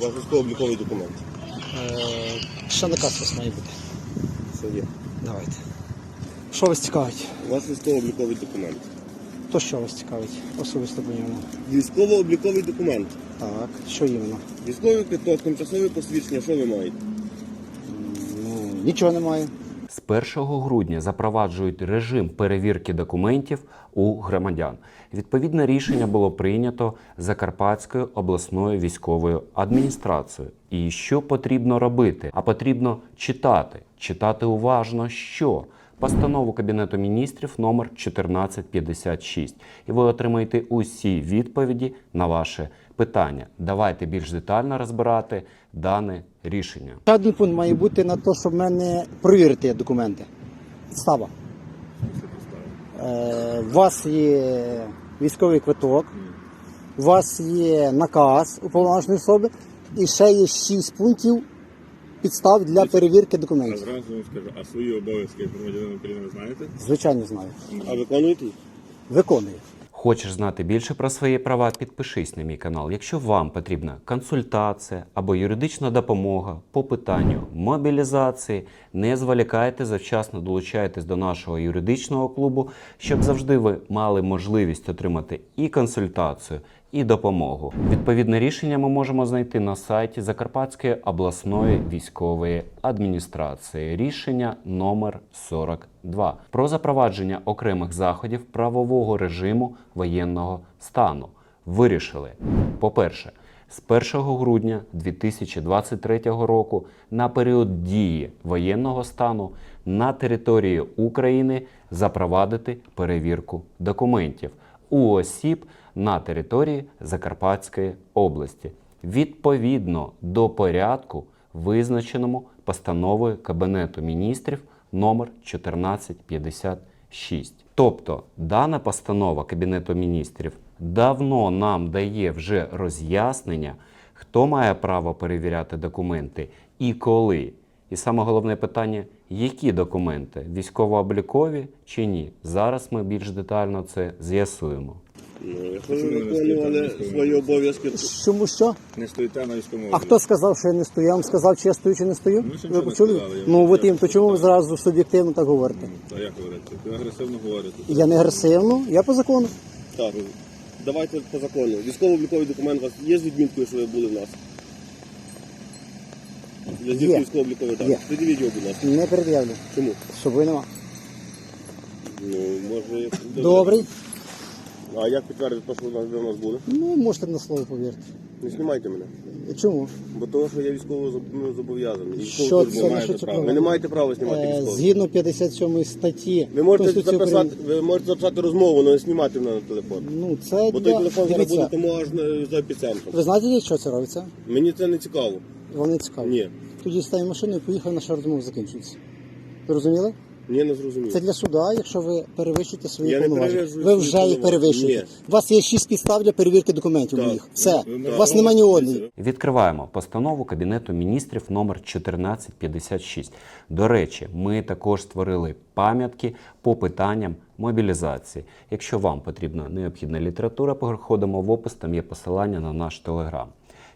Ваш військово-обліковий документ. Е, ще наказ у вас має бути. Все є. Давайте. Що вас цікавить? У вас військово-обліковий документ. То що вас цікавить? Особисто по ньому. Військово-обліковий документ. Так, що іменно? Військовий квиток, тимчасове посвідчення, що ви маєте? Ну, нічого немає. З 1 грудня запроваджують режим перевірки документів у громадян. Відповідне рішення було прийнято Закарпатською обласною військовою адміністрацією. І що потрібно робити? А потрібно читати, читати уважно, що постанову Кабінету міністрів номер 1456. І ви отримаєте усі відповіді на ваше питання. Давайте більш детально розбирати дане рішення. Один пункт має бути на те, щоб мене провірити документи. Підстава. Е, у вас є військовий квиток, у вас є наказ уповноваженої особи, і ще є шість пунктів підстав для перевірки А документів. зразу вам скажу, а свої обов'язки як громадянина України ви знаєте? Звичайно, знаю. А виконуєте їх? Виконую. Хочеш знати більше про свої права? Підпишись на мій канал. Якщо вам потрібна консультація або юридична допомога по питанню мобілізації, не зволікайте, завчасно долучайтесь до нашого юридичного клубу, щоб завжди ви мали можливість отримати і консультацію, і допомогу. Відповідне рішення ми можемо знайти на сайті Закарпатської обласної військової адміністрації. Рішення номер 42 про запровадження окремих заходів правового режиму воєнного стану. Вирішили, по-перше, з 1 грудня 2023 року на період дії воєнного стану на території України запровадити перевірку документів у осіб на території Закарпатської області відповідно до порядку, визначеному постановою Кабінету міністрів номер 1456. Тобто дана постанова Кабінету міністрів давно нам дає вже роз'яснення, хто має право перевіряти документи і коли. І саме головне питання: які документи військово-облікові чи ні? Зараз ми більш детально це з'ясуємо. Ну, якщо ви Чому виконували свої обов'язки, то Чому що? Не стоїте на військовому А хто сказав, що я не стою? Я вам сказав, чи я стою, чи не стою? Ну, ви нічого не почули? сказали, я Ну вам от їм, то чому ви зразу суб'єктивно так говорите? Та як говорите? Ви агресивно говорите. Я не агресивно, я по закону. так. Давайте по закону. Військово-обліковий документ у вас є з відмінкою, що ви були в нас? Я Є. звідки військово-обліковий так. Є. Придивіть його, будь ласка. Не пред'явлю. Чому? З собою нема. Ну, може... Добрий. А як підтвердити що ви в нас були? Ну, можете на слово повірити. Не знімайте мене. Чому? Бо того, що я військово зоб- ну, зобов'язаний. Що це на маєте що це право. Ви не маєте права знімати Е, військово. Згідно 57 статті Ви можете Конституції записати, України. ви можете записати розмову, але не знімати мене на телефон. Ну, це Бо той для... телефон зараз буде Дивіться, тому аж на- за епіцентром. ви знаєте, для чого це робиться? Мені це не цікаво. Вони цікаві. Ні. Тоді стає машину і поїхав, наша розмова закінчується. Ви розуміли? Ні, не зрозумів. Це для суда, якщо ви перевищуєте свої Я не повноваження. перевищую Ви свої вже їх повноваження. перевищуєте. У вас є шість підстав для перевірки документів Так. моїх. Все. Ви У вас немає ні одної. Відкриваємо постанову Кабінету міністрів номер 1456. До речі, ми також створили пам'ятки по питанням мобілізації. Якщо вам потрібна необхідна література, переходимо в опис, там є посилання на наш телеграм.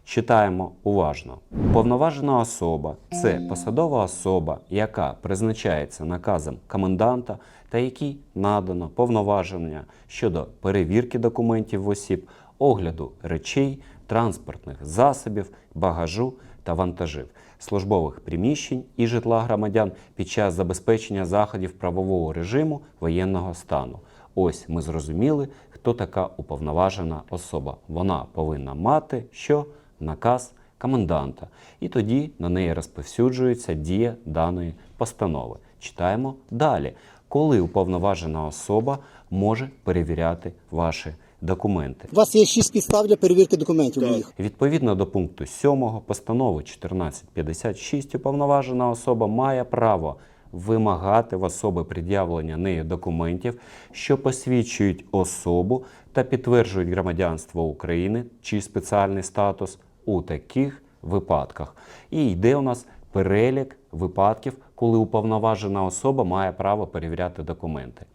Читаємо уважно. Повноважена особа це посадова особа, яка призначається наказом коменданта та якій надано повноваження щодо перевірки документів осіб, огляду речей, транспортних засобів, багажу та вантажів, службових приміщень і житла громадян під час забезпечення заходів правового режиму воєнного стану. Ось ми зрозуміли, хто така уповноважена особа. Вона повинна мати що наказ коменданта, і тоді на неї розповсюджується дія даної постанови. Читаємо далі, коли уповноважена особа може перевіряти ваші документи. У вас є шість підстав для перевірки документів Так. моїх. Відповідно до пункту 7 постанови 1456 уповноважена особа має право вимагати в особи пред'явлення нею документів, що посвідчують особу та підтверджують громадянство України чи спеціальний статус у таких випадках. І йде у нас перелік випадків, коли уповноважена особа має право перевіряти документи.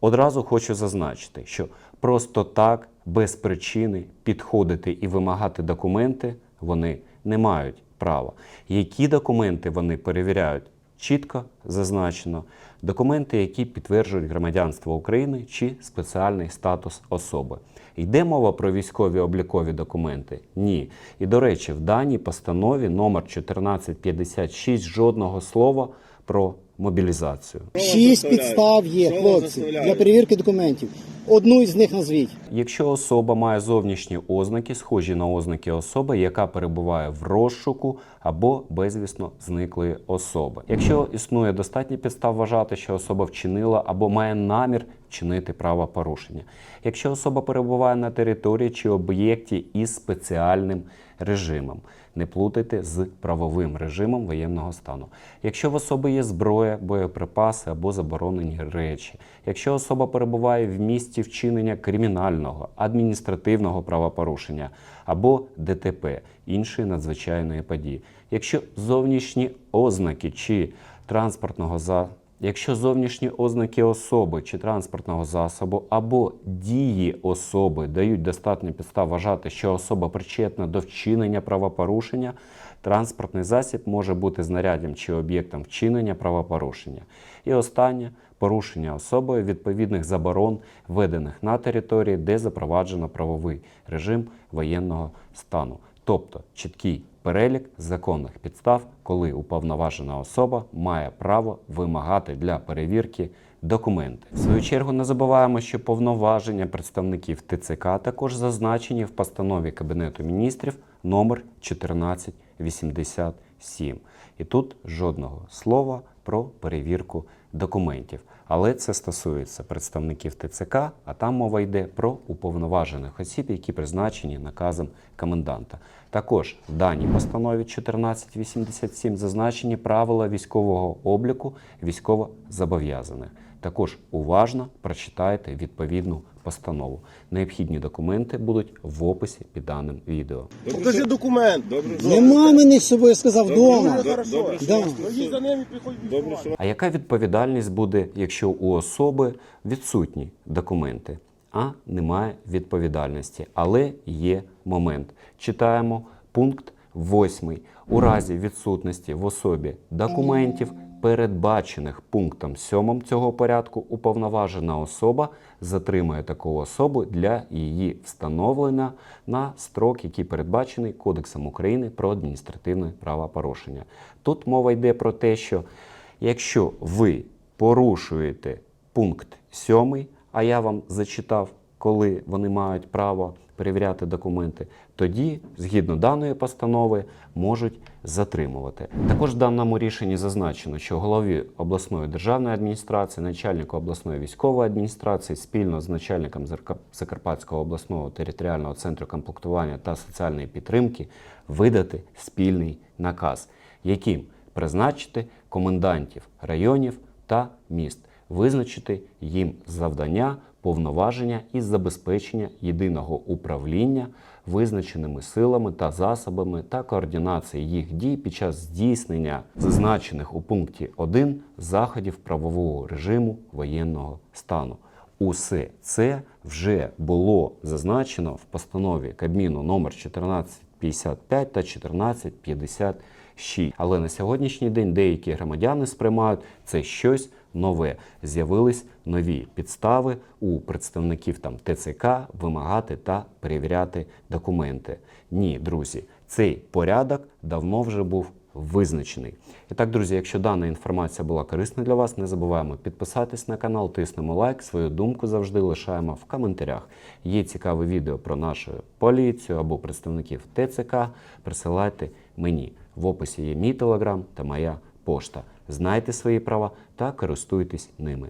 Одразу хочу зазначити, що просто так, без причини підходити і вимагати документи вони не мають права. Які документи вони перевіряють? Чітко зазначено документи, які підтверджують громадянство України чи спеціальний статус особи. Йде мова про військові облікові документи? Ні. І до речі, в даній постанові номер 1456 жодного слова про мобілізацію. Шість підстав є, хлопці, для перевірки документів. Одну із них назвіть. Якщо особа має зовнішні ознаки, схожі на ознаки особи, яка перебуває в розшуку або безвісно зниклої особи. Якщо існує достатньо підстав вважати, що особа вчинила або має намір вчинити правопорушення. Якщо особа перебуває на території чи об'єкті із спеціальним режимом. Не плутайте з правовим режимом воєнного стану. Якщо в особи є зброя, боєприпаси або заборонені речі, якщо особа перебуває в місті вчинення кримінального, адміністративного правопорушення або ДТП іншої надзвичайної події, якщо зовнішні ознаки чи транспортного за Якщо зовнішні ознаки особи чи транспортного засобу або дії особи дають достатньо підстав вважати, що особа причетна до вчинення правопорушення, транспортний засіб може бути знаряддям чи об'єктом вчинення правопорушення. І останнє порушення особою відповідних заборон, введених на території, де запроваджено правовий режим воєнного стану, тобто чіткий перелік законних підстав, коли уповноважена особа має право вимагати для перевірки документи. В свою чергу не забуваємо, що повноваження представників ТЦК також зазначені в постанові Кабінету міністрів номер 1487. І тут жодного слова про перевірку документів. Але це стосується представників ТЦК, а там мова йде про уповноважених осіб, які призначені наказом коменданта. Також в даній постанові 1487 зазначені правила військового обліку військовозобов'язаних. Також уважно прочитайте відповідну постанову. Необхідні документи будуть в описі під даним відео. Покажи документ. Добре, Нема мене з собою, я сказав, вдома. Да. Добре, що А яка відповідальність буде, якщо у особи відсутні документи, а немає відповідальності? Але є момент. Читаємо пункт 8. У разі відсутності в особі документів, передбачених пунктом 7 цього порядку, уповноважена особа затримує таку особу для її встановлення на строк, який передбачений Кодексом України про адміністративне правопорушення. Тут мова йде про те, що Якщо ви порушуєте пункт 7, а я вам зачитав, коли вони мають право перевіряти документи, тоді, згідно даної постанови, можуть затримувати. Також в даному рішенні зазначено, що голові обласної державної адміністрації, начальнику обласної військової адміністрації спільно з начальником Закарпатського обласного територіального центру комплектування та соціальної підтримки видати спільний наказ, яким призначити комендантів районів та міст, визначити їм завдання, повноваження із забезпечення єдиного управління визначеними силами та засобами та координації їх дій під час здійснення зазначених у пункті 1 заходів правового режиму воєнного стану. Усе це вже було зазначено в постанові Кабміну номер 1455 та 1456. Але на сьогоднішній день деякі громадяни сприймають це щось нове. З'явились нові підстави у представників там ТЦК вимагати та перевіряти документи. Ні, друзі, цей порядок давно вже був визначений. І так, друзі, якщо дана інформація була корисна для вас, не забуваємо підписатись на канал, тиснемо лайк, свою думку завжди лишаємо в коментарях. Є цікаве відео про нашу поліцію або представників ТЦК. Присилайте мені. В описі є мій телеграм та моя пошта. Знайте свої права та користуйтесь ними.